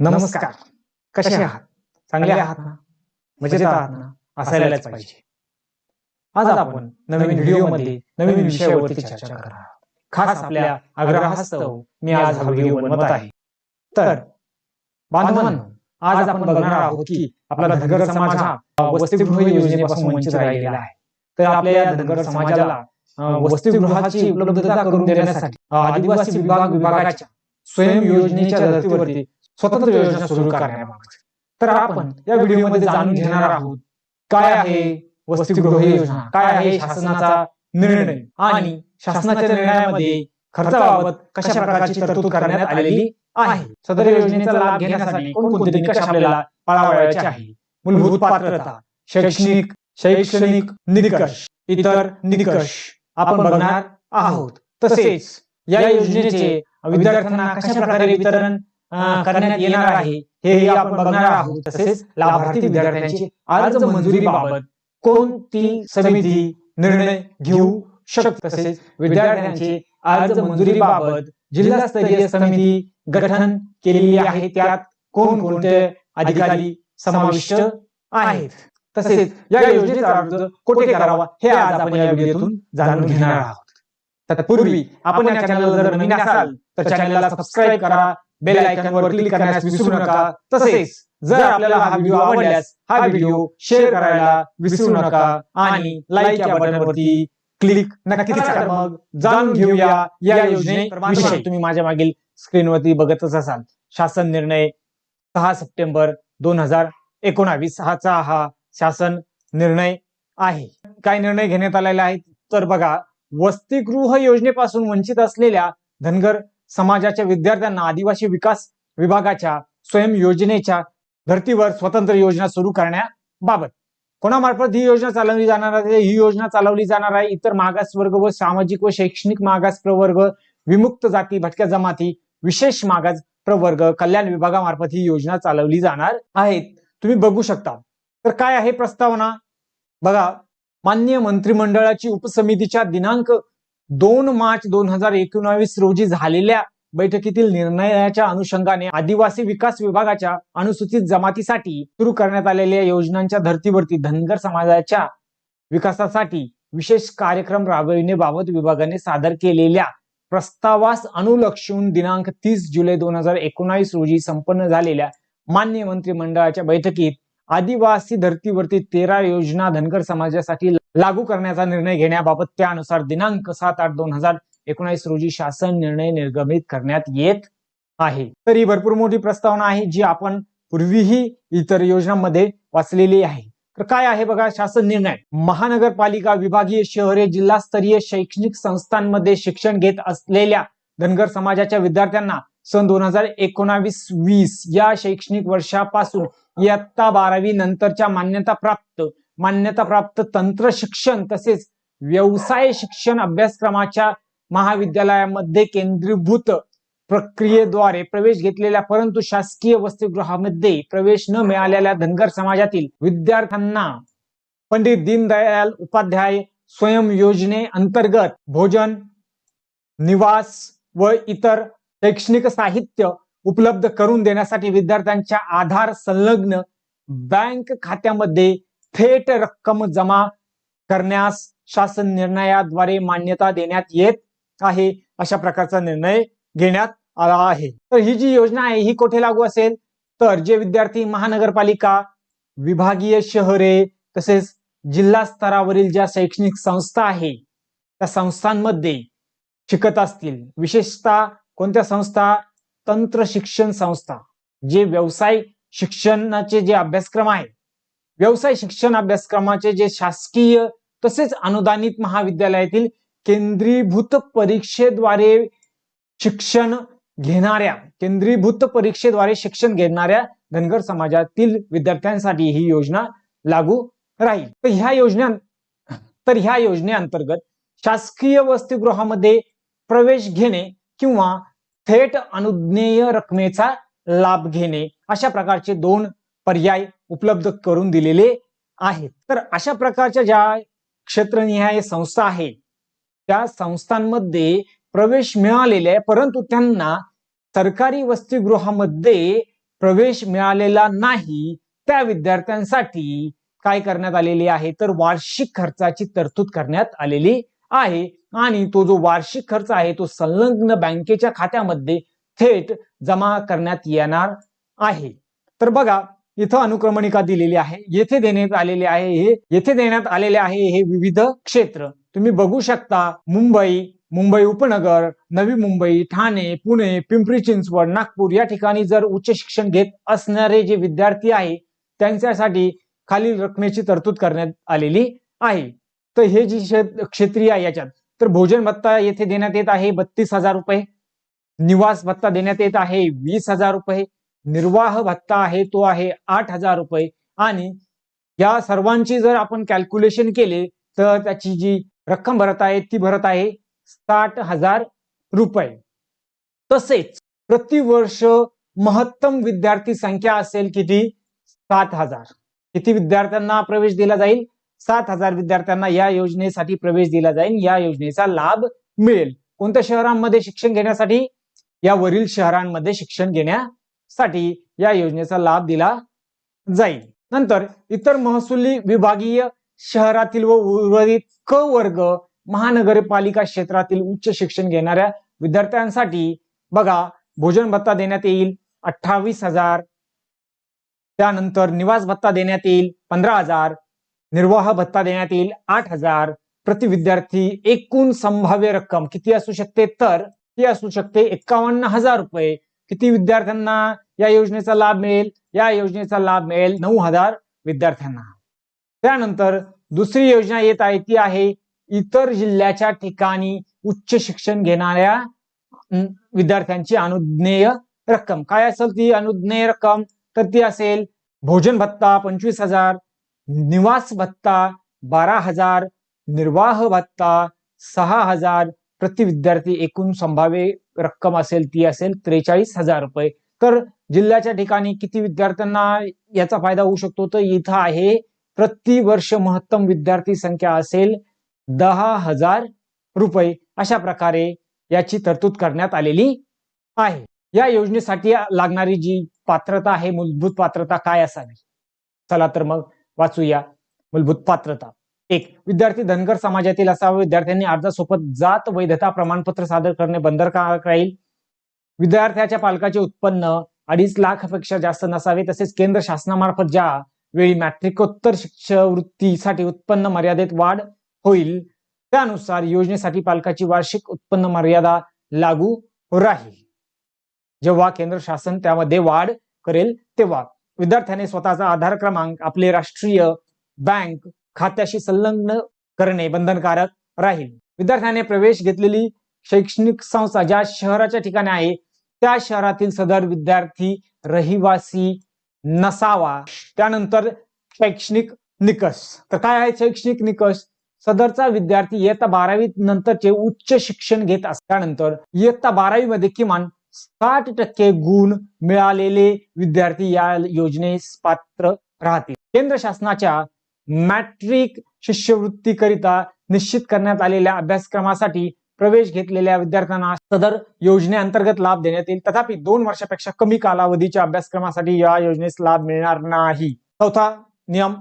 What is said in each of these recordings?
नमस्कार. कसे आहात? चांगले आहात ना? मजेत आहात ना? असायलाच पाहिजे. आज आपण नवीन व्हिडिओमध्ये नवीन विषयावरती चर्चा करणार आहोत. खास आपल्या आग्रहास्तव मी आज हा व्हिडिओ बनवत आहे. तर बांधवांनो आज आपण बघणार आहोत की आपला धनगर समाज हा वसतिगृह योजनेपासून वंचित राहिलेला आहे. तर आपल्या या धनगर समाजाला वसतिगृहाची उपलब्धता करून देण्यासाठी आदिवासी विभाग विभागाच्या स्वयं योजनेच्या धर्तीवरती स्वतंत्र योजना सुरू करण्याबाबत तर आपण या व्हिडिओमध्ये जाणून घेणार आहोत काय आहे वसतिगृह योजना? काय आहे शासनाचा निर्णय? आणि शासनाच्या निर्णयामध्ये खर्चाबाबत कशा प्रकारची तरतूद करण्यात आलेली आहे? सदर योजनेचा लाभ घेण्यासाठी कोणकोणते निकष आपल्याला पाळावयाचे आहे? मूलभूत पात्रता शैक्षणिक शैक्षणिक निकष इतर निकष आपण बघणार आहोत. तसेच या योजनेचे विद्यार्थ्यांना कशा प्रकारे वितरण करण्यात येणार आहे. हेही आपण बघणार आहोत. तसेच लाभार्थी विद्यार्थ्यांची अर्ज मंजुरीबाबत कोणती समिती निर्णय घेऊ शकते? तसेच विद्यार्थ्यांची अर्ज मंजुरीबाबत जिल्हास्तरीय समिती गठन केलेली आहे. त्यात कोणकोणते अधिकारी समाविष्ट आहेत? तसेच या योजनेचा अर्ज कोठे करावा हे आज आपण या व्हिडिओतून जाणून घेणार आहोत. तत्पूर्वी आपण या चॅनलला जर नवीन असाल तर चॅनलला सबस्क्राईब करा बेल आयकॉनवर क्लिक करण्यास विसरू नका. तसेच जर आपल्याला हा व्हिडिओ आवडल्यास हा व्हिडिओ शेअर करायला विसरू नका आणि लाईक या बटनवरती क्लिक नक्कीच करा. मग जाणून घेऊया या योजनेविषयी तुम्ही माझ्या मागील स्क्रीनवरती बघतच असाल. शासन निर्णय सहा सप्टेंबर दोन हजार एकोणावीस. हाचा हा शासन निर्णय आहे. काय निर्णय घेण्यात आलेला आहे? तर बघा वसतिगृह योजनेपासून वंचित असलेल्या धनगर समाजाच्या विद्यार्थ्यांना आदिवासी विकास विभागाच्या स्वयं योजनेच्या धर्तीवर स्वतंत्र योजना सुरू करण्याबाबत. कोणामार्फत ही योजना चालवली जाणार आहे? ही योजना चालवली जाणार आहे इतर मागासवर्ग व सामाजिक व शैक्षणिक मागास प्रवर्ग विमुक्त जाती भटक्या जमाती विशेष मागास प्रवर्ग कल्याण विभागामार्फत ही योजना चालवली जाणार आहे तुम्ही बघू शकता. तर काय आहे प्रस्तावना? बघा मान्य मंत्रिमंडळाची उपसमितीच्या दिनांक दोन मार्च दोन हजार एकोणावीस रोजी झालेल्या बैठकीतील निर्णयाच्या अनुषंगाने आदिवासी विकास विभागाच्या अनुसूचित जमातीसाठी सुरू करण्यात आलेल्या योजनांच्या धर्तीवरती धनगर समाजाच्या विकासासाठी विशेष कार्यक्रम राबविण्याबाबत विभागाने सादर केलेल्या प्रस्तावास अनुलक्षून दिनांक तीस जुलै दोन हजार एकोणावीस रोजी संपन्न झालेल्या मान्य मंत्रिमंडळाच्या बैठकीत आदिवासी धर्तीवरती तेरा योजना धनगर समाजासाठी लागू करण्याचा निर्णय घेण्याबाबत त्यानुसार दिनांक सात आठ दोन हजार एकोणावीस रोजी शासन निर्णय निर्गमित करण्यात येत आहे. तर ही भरपूर मोठी प्रस्तावना आहे जी आपण पूर्वीही इतर योजनांमध्ये वाचलेली आहे. तर काय आहे बघा शासन निर्णय? महानगरपालिका विभागीय शहरे जिल्हास्तरीय शैक्षणिक संस्थांमध्ये शिक्षण घेत असलेल्या धनगर समाजाच्या विद्यार्थ्यांना सन दोन हजार एकोणावीस वीस या शैक्षणिक वर्षापासून इयत्ता बारावी नंतरच्या मान्यता प्राप्त मान्यता प्राप्त तंत्र शिक्षण तसेच व्यवसाय शिक्षण अभ्यासक्रमाच्या महाविद्यालयामध्ये केंद्रीभूत प्रक्रियेद्वारे प्रवेश घेतलेल्या परंतु शासकीय वसतिगृहामध्ये प्रवेश न मिळालेल्या धनगर समाजातील विद्यार्थ्यांना पंडित दीनदयाल उपाध्याय स्वयं योजने अंतर्गत भोजन निवास व इतर शैक्षणिक साहित्य उपलब्ध करून देण्यासाठी विद्यार्थ्यांच्या आधार संलग्न बँक खात्यामध्ये थेट रक्कम जमा करण्यास शासन निर्णयाद्वारे मान्यता देण्यात येत आहे अशा प्रकारचा निर्णय घेण्यात आला आहे. तर ही जी योजना आहे ही कोठे लागू असेल? तर जे विद्यार्थी महानगरपालिका विभागीय शहरे तसेच जिल्हा स्तरावरील ज्या शैक्षणिक संस्था आहे त्या संस्थांमध्ये शिकत असतील. विशेषतः कोणत्या संस्था तंत्र शिक्षण संस्था जे व्यवसाय शिक्षणाचे जे अभ्यासक्रम आहे व्यवसाय शिक्षण अभ्यासक्रमाचे जे शासकीय तसेच अनुदानित महाविद्यालयातील केंद्रीभूत परीक्षेद्वारे शिक्षण घेणाऱ्या केंद्रीभूत परीक्षेद्वारे शिक्षण घेणाऱ्या धनगर समाजातील विद्यार्थ्यांसाठी ही योजना लागू राहील. तर ह्या योजना तर ह्या योजनेअंतर्गत शासकीय वसतिगृहामध्ये प्रवेश घेणे किंवा थेट अनुज्ञेय रकमेचा लाभ घेणे अशा प्रकारचे दोन पर्याय उपलब्ध करून दिलेले आहेत. तर अशा प्रकारच्या ज्या क्षेत्रनिहाय संस्था आहे त्या संस्थांमध्ये प्रवेश मिळालेले आहे परंतु त्यांना सरकारी वसतिगृहामध्ये प्रवेश मिळालेला नाही. त्या विद्यार्थ्यांसाठी काय करण्यात आलेली आहे? तर वार्षिक खर्चाची तरतूद करण्यात आलेली आहे. आणि तो जो वार्षिक खर्च आहे तो संलग्न बँकेच्या खात्यामध्ये थेट जमा करण्यात येणार आहे. तर बघा इथं अनुक्रमणिका दिलेली आहे. येथे देण्यात आलेले आहे हे येथे देण्यात आलेले आहे हे विविध क्षेत्र. तुम्ही बघू शकता मुंबई मुंबई उपनगर नवी मुंबई ठाणे पुणे पिंपरी चिंचवड नागपूर या ठिकाणी जर उच्च शिक्षण घेत असणारे जे विद्यार्थी आहे त्यांच्यासाठी खालील रकमेची तरतूद करण्यात आलेली आहे. तर हे जी क्षेत्रीय आहे याच्यात तर भोजन भत्ता येथे देण्यात येत आहे बत्तीस हजार रुपये. निवास भत्ता देण्यात येत आहे वीस हजार रुपये. निर्वाह भत्ता आहे तो आहे आठ हजार रुपये. आणि या सर्वांची जर आपण कॅल्क्युलेशन केले तर त्याची जी रक्कम भरत आहे ती भरत आहे साठ हजार रुपये. तसेच प्रतिवर्ष महत्तम विद्यार्थी संख्या असेल किती? सात हजार. किती विद्यार्थ्यांना प्रवेश दिला जाईल? सात हजार विद्यार्थ्यांना या योजनेसाठी प्रवेश दिला जाईल. या योजनेचा लाभ मिळेल. कोणत्या शहरांमध्ये शिक्षण घेण्यासाठी? या वरील शहरांमध्ये शिक्षण घेण्यासाठी या योजनेचा लाभ दिला जाईल. नंतर इतर महसुली विभागीय शहरातील व उर्वरित क वर्ग महानगरपालिका क्षेत्रातील उच्च शिक्षण घेणाऱ्या विद्यार्थ्यांसाठी बघा भोजन भत्ता देण्यात येईल अठ्ठावीस हजार. त्यानंतर निवास भत्ता देण्यात येईल पंधरा हजार. निर्वाह भत्ता देण्यात येईल. आठ हजार प्रति विद्यार्थी एकूण संभाव्य रक्कम किती असू शकते? तर ती असू शकते एक्कावन्न हजार रुपये. किती विद्यार्थ्यांना या योजनेचा लाभ मिळेल? या योजनेचा लाभ मिळेल नऊ हजार विद्यार्थ्यांना. त्यानंतर दुसरी योजना येत आहे ती आहे इतर जिल्ह्याच्या ठिकाणी उच्च शिक्षण घेणाऱ्या विद्यार्थ्यांची अनुज्ञेय रक्कम. काय असेल ती अनुज्ञेय रक्कम? तर ती असेल भोजन भत्ता पंचवीस हजार निवास भत्ता बारा हजार निर्वाह भत्ता सहा हजार प्रति विद्यार्थी एकूण संभाव्य रक्कम असेल ती असेल त्रेचाळीस हजार रुपये. तर जिल्ह्याच्या ठिकाणी किती विद्यार्थ्यांना याचा फायदा होऊ शकतो? तर इथं आहे प्रतिवर्ष महत्तम विद्यार्थी संख्या असेल दहा हजार रुपये. अशा प्रकारे याची तरतूद करण्यात आलेली आहे. या योजनेसाठी लागणारी जी पात्रता आहे मूलभूत पात्रता काय असावी? चला तर मग वाचूया. मूलभूत पात्रता. एक विद्यार्थी धनगर समाजातील असावा. विद्यार्थ्यांनी अर्जासोबत जात वैधता प्रमाणपत्र सादर करणे बंधनकारक राहील? विद्यार्थ्याच्या पालकाचे उत्पन्न अडीच लाखपेक्षा जास्त नसावे. तसेच केंद्र शासनामार्फत ज्या वेळी मॅट्रिकोत्तर शिष्यवृत्तीसाठी उत्पन्न मर्यादेत वाढ होईल त्यानुसार योजनेसाठी पालकाची वार्षिक उत्पन्न मर्यादा लागू राहील. जेव्हा केंद्र शासन त्यामध्ये वाढ करेल तेव्हा. विद्यार्थ्याने स्वतःचा आधार क्रमांक आपले राष्ट्रीय बँक खात्याशी संलग्न करणे बंधनकारक राहील. विद्यार्थ्याने प्रवेश घेतलेली शैक्षणिक संस्था ज्या शहराच्या ठिकाणी आहे त्या शहरातील सदर विद्यार्थी रहिवासी नसावा. त्यानंतर शैक्षणिक निकष. तर काय आहे शैक्षणिक निकष? सदरचा विद्यार्थी इयत्ता बारावी नंतरचे उच्च शिक्षण घेत असल्यानंतर इयत्ता बारावी मध्ये किमान साठ टक्के गुण मिळालेले विद्यार्थी या योजनेस पात्र राहतील. केंद्र शासनाच्या मॅट्रिक शिष्यवृत्तीकरिता निश्चित करण्यात आलेल्या अभ्यासक्रमासाठी प्रवेश घेतलेल्या विद्यार्थ्यांना सदर योजनेअंतर्गत लाभ देण्यात येईल. तथापि दोन वर्षापेक्षा कमी कालावधीच्या अभ्यासक्रमासाठी या योजनेस लाभ मिळणार नाही. चौथा नियम.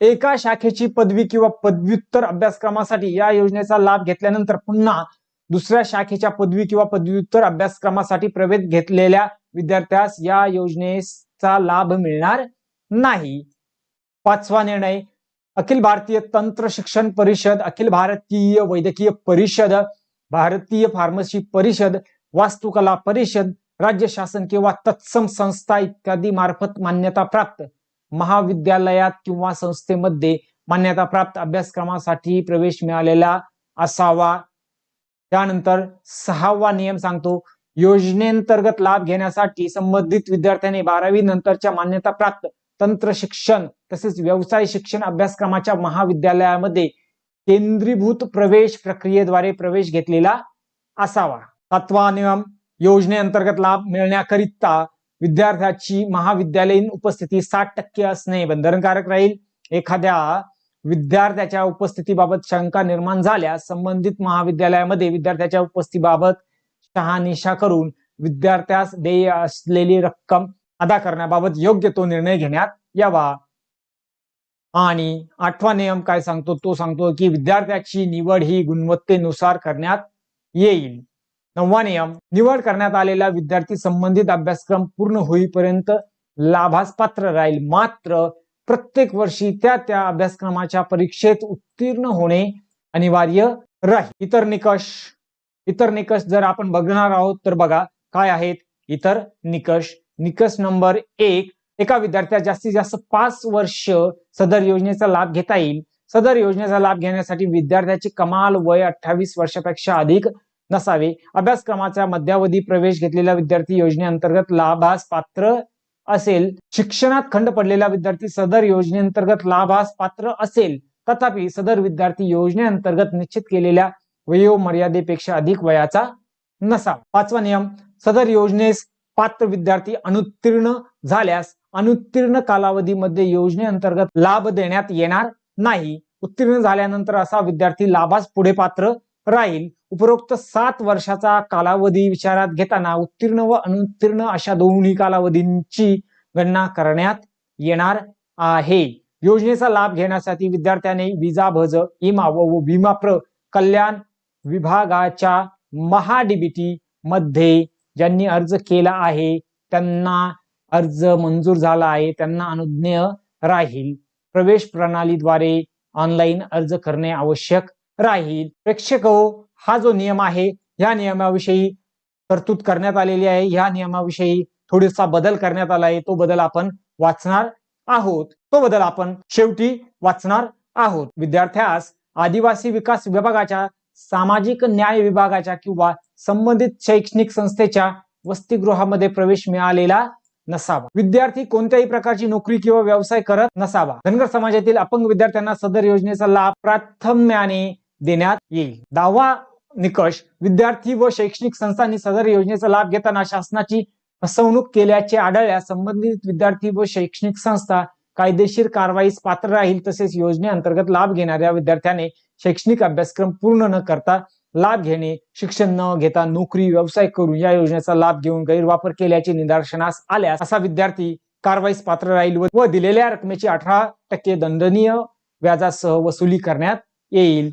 एका शाखेची पदवी किंवा पदव्युत्तर अभ्यासक्रमासाठी या योजनेचा लाभ घेतल्यानंतर पुन्हा दुसऱ्या शाखेच्या पदवी किंवा पदव्युत्तर अभ्यासक्रमासाठी प्रवेश घेतलेल्या विद्यार्थ्यास या योजनेचा लाभ मिळणार नाही. पाचवा निर्णय अखिल भारतीय तंत्र शिक्षण परिषद अखिल भारतीय वैद्यकीय परिषद भारतीय फार्मसी परिषद वास्तुकला परिषद राज्य शासन किंवा तत्सम संस्था इत्यादी मार्फत मान्यता प्राप्त. महाविद्यालयात किंवा संस्थेमध्ये मान्यता प्राप्त अभ्यासक्रमासाठी प्रवेश मिळालेला असावा. त्यानंतर सहावा नियम सांगतो योजनेअंतर्गत लाभ घेण्यासाठी संबंधित विद्यार्थ्यांनी बारावी नंतरच्या मान्यता प्राप्त तंत्र शिक्षण तसेच व्यवसाय शिक्षण अभ्यासक्रमाच्या महाविद्यालयामध्ये केंद्रीभूत प्रवेश प्रक्रियेद्वारे प्रवेश घेतलेला असावा. सातवा नियम योजनेअंतर्गत लाभ मिळण्याकरिता विद्यार्थ्याची महाविद्यालयीन उपस्थिती साठ टक्के असणे बंधनकारक राहील. एखाद्या विद्यार्थ्याच्या उपस्थितीबाबत शंका निर्माण झाल्यास संबंधित महाविद्यालयामध्ये विद्यार्थ्याच्या उपस्थितीबाबत शहानिशा करून विद्यार्थ्यास देय असलेली रक्कम अदा करण्याबाबत योग्य तो निर्णय घेण्यात यावा. आणि आठवा नियम काय सांगतो? तो सांगतो की विद्यार्थ्याची निवड ही गुणवत्तेनुसार करण्यात येईल. नववा नियम निवड करण्यात आलेला विद्यार्थी संबंधित अभ्यासक्रम पूर्ण होईपर्यंत लाभास पात्र राहील. मात्र प्रत्येक वर्षी त्या त्या अभ्यासक्रमाच्या परीक्षेत उत्तीर्ण होणे अनिवार्य राहील. इतर निकष इतर निकष जर आपण बघणार आहोत तर बघा काय आहेत. इतर निकष निकष नंबर एक एका विद्यार्थ्या जास्तीत जास्त पाच वर्ष सदर योजनेचा लाभ घेता येईल. सदर योजनेचा लाभ घेण्यासाठी विद्यार्थ्याचे कमाल वय अठ्ठावीस वर्षापेक्षा अधिक नसावे. अभ्यासक्रमाचा मध्यावधी प्रवेश घेतलेला विद्यार्थी योजनेअंतर्गत लाभास पात्र असेल शिक्षणात खंड पडलेला विद्यार्थी सदर योजनेअंतर्गत लाभास पात्र असेल तथापि सदर विद्यार्थी योजनेअंतर्गत निश्चित केलेल्या वयोमर्यादेपेक्षा अधिक वयाचा नसावा. पाचवा नियम सदर योजनेस पात्र विद्यार्थी अनुत्तीर्ण झाल्यास अनुत्तीर्ण कालावधीमध्ये योजनेअंतर्गत लाभ देण्यात येणार नाही. उत्तीर्ण झाल्यानंतर असा विद्यार्थी लाभास पुढे पात्र राहील. उपरोक्त सात वर्षाचा कालावधी विचारात घेताना उत्तीर्ण व अनुत्तीर्ण अशा दोन्ही कालावधींची गणना करण्यात येणार आहे. योजनेचा लाभ घेण्यासाठी विद्यार्थ्याने विजा भज इमा व विमा प्र कल्याण विभागाच्या महाडीबीटी मध्ये ज्यांनी अर्ज केला आहे त्यांना अर्ज मंजूर झाला आहे त्यांना अनुज्ञेय राहील. प्रवेश प्रणालीद्वारे ऑनलाईन अर्ज करणे आवश्यक राहील. प्रेक्षक हो, हा जो नियम आहे या नियमाविषयी तरतूद करण्यात आलेली आहे. या नियमाविषयी थोडासा बदल करण्यात आला आहे. तो बदल आपण वाचणार आहोत. तो बदल आपण शेवटी वाचणार आहोत. विद्यार्थ्यास आदिवासी विकास विभागाच्या सामाजिक न्याय विभागाच्या किंवा संबंधित शैक्षणिक संस्थेच्या वसतिगृहामध्ये प्रवेश मिळालेला नसावा. विद्यार्थी कोणत्याही प्रकारची नोकरी किंवा व्यवसाय करत नसावा. धनगर समाजातील अपंग विद्यार्थ्यांना सदर योजनेचा लाभ प्राथम्याने देण्यात येईल. दहावा निकष विद्यार्थी व शैक्षणिक संस्थांनी सदर योजनेचा लाभ घेताना शासनाची फसवणूक केल्याचे आढळल्यास संबंधित विद्यार्थी व शैक्षणिक संस्था कायदेशीर कारवाईस पात्र राहील तसेच योजनेअंतर्गत लाभ घेणाऱ्या विद्यार्थ्याने शैक्षणिक अभ्यासक्रम पूर्ण न करता लाभ घेणे शिक्षण न घेता नोकरी व्यवसाय करून या योजनेचा लाभ घेऊन गैरवापर केल्याचे निदर्शनास आल्यास असा विद्यार्थी कारवाईस पात्र राहील व- व दिलेल्या रकमेची अठरा टक्के दंडनीय व्याजासह वसुली करण्यात येईल.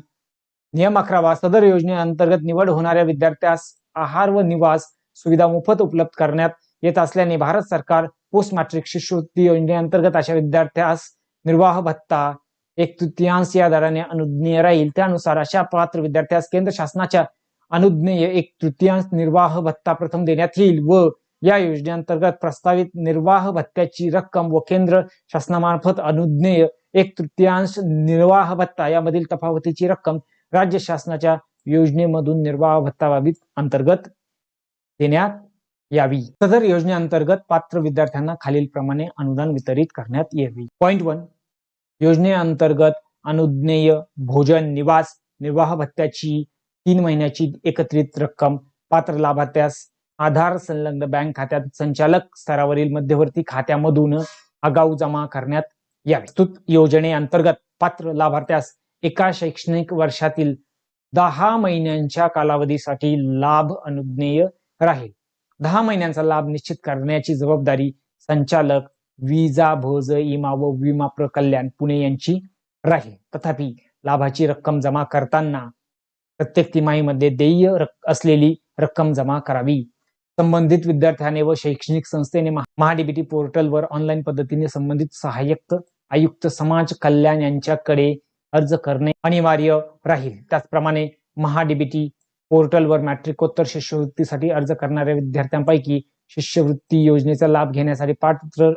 नियम अकरावा सदर योजनेअंतर्गत निवड होणाऱ्या विद्यार्थ्यास आहार व निवास सुविधा मोफत उपलब्ध करण्यात येत असल्याने भारत सरकार पोस्ट मॅट्रिक शिष्यवृत्ती योजनेअंतर्गत अशा विद्यार्थ्यास निर्वाह भत्ता एक तृतीयांश या दराने अनुज्ञेय राहील. त्यानुसार अशा पात्र विद्यार्थ्यास केंद्र शासनाच्या अनुज्ञेय एक तृतीयांश निर्वाह भत्ता प्रथम देण्यात येईल व या योजनेअंतर्गत प्रस्तावित निर्वाह भत्त्याची रक्कम व केंद्र शासनामार्फत अनुज्ञेय एक तृतीयांश निर्वाह भत्ता यामधील तफावतीची रक्कम राज्य शासनाच्या योजनेमधून निर्वाह भत्ता बाबीत अंतर्गत देण्यात यावी. सदर योजनेअंतर्गत पात्र विद्यार्थ्यांना खालील प्रमाणे अनुदान वितरित करण्यात यावी. पॉइंट वन योजनेअंतर्गत अनुज्ञेय भोजन निवास निर्वाह भत्त्याची तीन महिन्याची एकत्रित रक्कम पात्र लाभार्थ्यास आधार संलग्न बँक खात्यात संचालक स्तरावरील मध्यवर्ती खात्यामधून आगाऊ जमा करण्यात यावी. योजनेअंतर्गत पात्र लाभार्थ्यास एका शैक्षणिक वर्षातील दहा महिन्यांच्या कालावधीसाठी लाभ अनुज्ञेय राहील. दहा महिन्यांचा लाभ निश्चित करण्याची जबाबदारी संचालक विजा भोज इमा व विमा प्रकल्याण पुणे यांची राहील. तथापि लाभाची रक्कम जमा करताना प्रत्येक तिमाहीमध्ये देय रक- असलेली रक्कम जमा करावी. संबंधित विद्यार्थ्याने व शैक्षणिक संस्थेने महा- महाडीबीटी पोर्टलवर ऑनलाईन पद्धतीने संबंधित सहाय्यक आयुक्त समाज कल्याण यांच्याकडे अर्ज करणे अनिवार्य राहील. त्याचप्रमाणे महाडीबीटी पोर्टलवर मॅट्रिकोत्तर शिष्यवृत्तीसाठी अर्ज करणाऱ्या विद्यार्थ्यांपैकी शिष्यवृत्ती योजनेचा लाभ घेण्यासाठी पात्र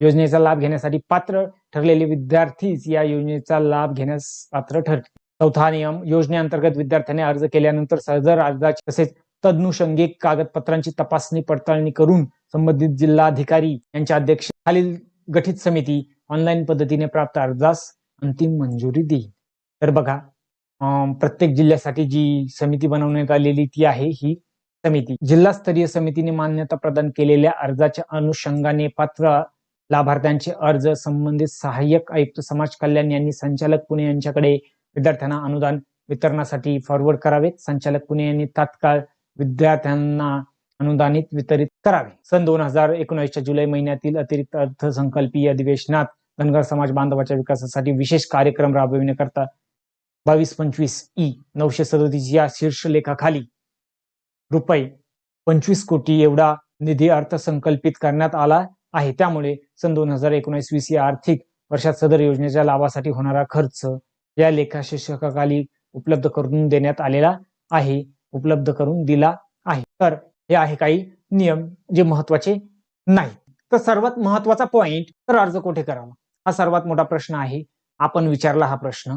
योजनेचा लाभ घेण्यासाठी पात्र ठरलेले विद्यार्थीच या योजनेचा लाभ घेण्यास पात्र ठरतील. चौथा नियम योजनेअंतर्गत विद्यार्थ्याने अर्ज केल्यानंतर सदर अर्जाची तसेच तदनुषंगिक कागदपत्रांची तपासणी पडताळणी करून संबंधित जिल्हाधिकारी यांच्या अध्यक्ष खालील गठीत समिती ऑनलाईन पद्धतीने प्राप्त अर्जास अंतिम मंजुरी देईल. तर बघा प्रत्येक जिल्ह्यासाठी जी समिती बनवण्यात आलेली ती आहे ही समिती. जिल्हास्तरीय समितीने मान्यता प्रदान केलेल्या अर्जाच्या अनुषंगाने पात्र लाभार्थ्यांचे अर्ज संबंधित सहाय्यक आयुक्त समाज कल्याण यांनी संचालक पुणे यांच्याकडे विद्यार्थ्यांना अनुदान वितरणासाठी फॉरवर्ड करावेत. संचालक पुणे यांनी तात्काळ विद्यार्थ्यांना अनुदानित वितरित करावे. सन दोन हजार एकोणीसच्या जुलै महिन्यातील अतिरिक्त अर्थसंकल्पीय अधिवेशनात धनगर समाज बांधवाच्या विकासासाठी विशेष कार्यक्रम राबविण्याकरता बावीस पंचवीस ई नऊशे सदोतीस या शीर्षलेखाखाली रुपये पंचवीस कोटी एवढा निधी अर्थसंकल्पित करण्यात आला आहे. त्यामुळे सन दोन हजार एकोणीस वीस या आर्थिक वर्षात सदर योजनेच्या लाभासाठी होणारा खर्च या लेखा शीर्षकाखाली उपलब्ध करून देण्यात आलेला आहे. उपलब्ध करून दिला आहे. तर हे आहे काही नियम जे महत्त्वाचे नाही तर सर्वात महत्त्वाचा पॉइंट तर अर्ज कुठे करावा? हा सर्वात मोठा प्रश्न आहे. आपण विचारला हा प्रश्न.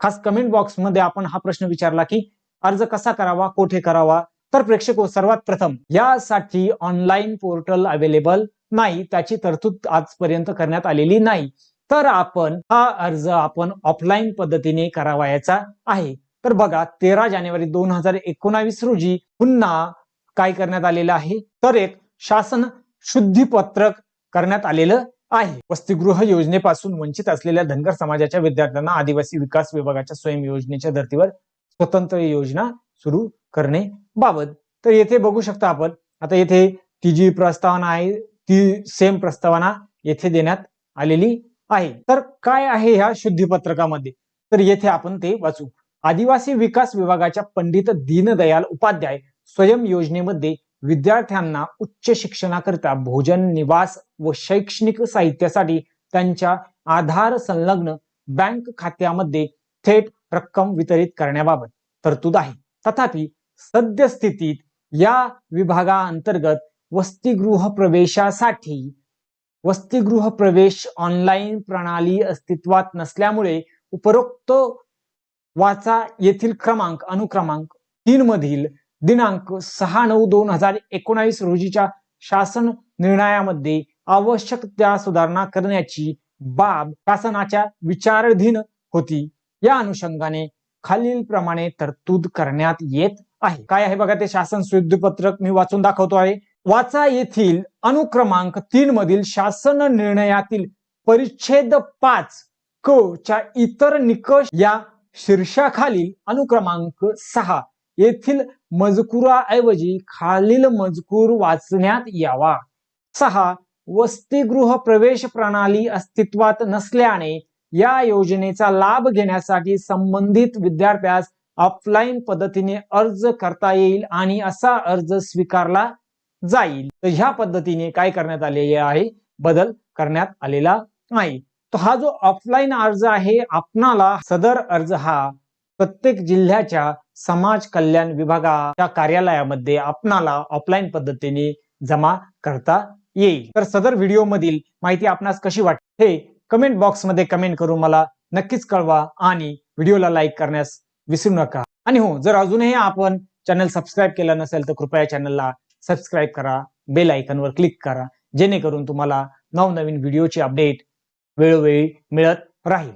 खास कमेंट बॉक्समध्ये आपण हा प्रश्न विचारला की अर्ज कसा करावा कोठे करावा? तर प्रेक्षक हो, सर्वात प्रथम यासाठी ऑनलाईन पोर्टल अवेलेबल नाही त्याची तरतूद आजपर्यंत करण्यात आलेली नाही. तर आपण हा अर्ज आपण ऑफलाईन पद्धतीने करावायचा आहे. तर बघा तेरा जानेवारी दोन हजार एकोणावीस रोजी पुन्हा काय करण्यात आलेलं आहे? तर एक शासन शुद्धीपत्रक करण्यात आलेलं आहे. वसतिगृह योजनेपासून वंचित असलेल्या धनगर समाजाच्या विद्यार्थ्यांना आदिवासी विकास विभागाच्या स्वयं योजनेच्या धर्तीवर स्वतंत्र योजना सुरू करणे बाबत. तर येथे बघू शकता आपण आता येथे ती जी प्रस्तावना आहे ती सेम प्रस्तावना येथे देण्यात आलेली आहे. तर काय आहे ह्या शुद्धीपत्रकामध्ये तर येथे आपण ते वाचू. आदिवासी विकास विभागाच्या पंडित दीनदयाल उपाध्याय स्वयं योजनेमध्ये विद्यार्थ्यांना उच्च शिक्षणाकरिता भोजन निवास व शैक्षणिक साहित्यासाठी त्यांच्या आधार संलग्न बँक खात्यामध्ये थेट रक्कम वितरित करण्याबाबत तरतूद आहे. तथापि सद्यस्थितीत या विभागाअंतर्गत वसतिगृह प्रवेशासाठी वसतिगृह प्रवेश ऑनलाईन प्रणाली अस्तित्वात नसल्यामुळे उपरोक्त वाचा येथील क्रमांक अनुक्रमांक तीन मधील दिनांक सहा नऊ दोन हजार एकोणावीस रोजीच्या शासन निर्णयामध्ये आवश्यक त्या सुधारणा करण्याची बाब शासनाच्या विचाराधीन होती. या अनुषंगाने खालील प्रमाणे तरतूद करण्यात येत आहे. काय आहे बघा ते शासन शुद्धीपत्रक मी वाचून दाखवतो आहे. वाचा येथील अनुक्रमांक तीन मधील शासन निर्णयातील परिच्छेद पाच क च्या इतर निकष या शीर्षाखालील अनुक्रमांक सहा येथील मजकुराऐवजी खालील मजकूर वाचण्यात यावा. सहा वसतिगृह प्रवेश प्रणाली अस्तित्वात नसल्याने या योजनेचा लाभ घेण्यासाठी संबंधित विद्यार्थ्यास ऑफलाईन पद्धतीने अर्ज करता येईल आणि असा अर्ज स्वीकारला जाईल. तर ह्या पद्धतीने काय करण्यात आलेले आहे? बदल करण्यात आलेला आहे. तर हा जो ऑफलाईन अर्ज आहे आपणाला सदर अर्ज हा प्रत्येक जिल्ह्याच्या समाज कल्याण विभागाच्या कार्यालयामध्ये आपणाला ऑफलाईन पद्धतीने जमा करता येईल. तर सदर व्हिडिओ मधील माहिती आपणास कशी वाटते हे कमेंट बॉक्समध्ये कमेंट करून मला नक्कीच कळवा आणि व्हिडिओला लाईक करण्यास विसरू नका. आणि हो जर अजूनही आपण चॅनल सबस्क्राईब केलं नसेल तर कृपया चॅनलला सबस्क्राईब करा बेल आयकनवर क्लिक करा जेणेकरून तुम्हाला नवनवीन व्हिडिओची अपडेट वेळोवेळी मिळत राहील.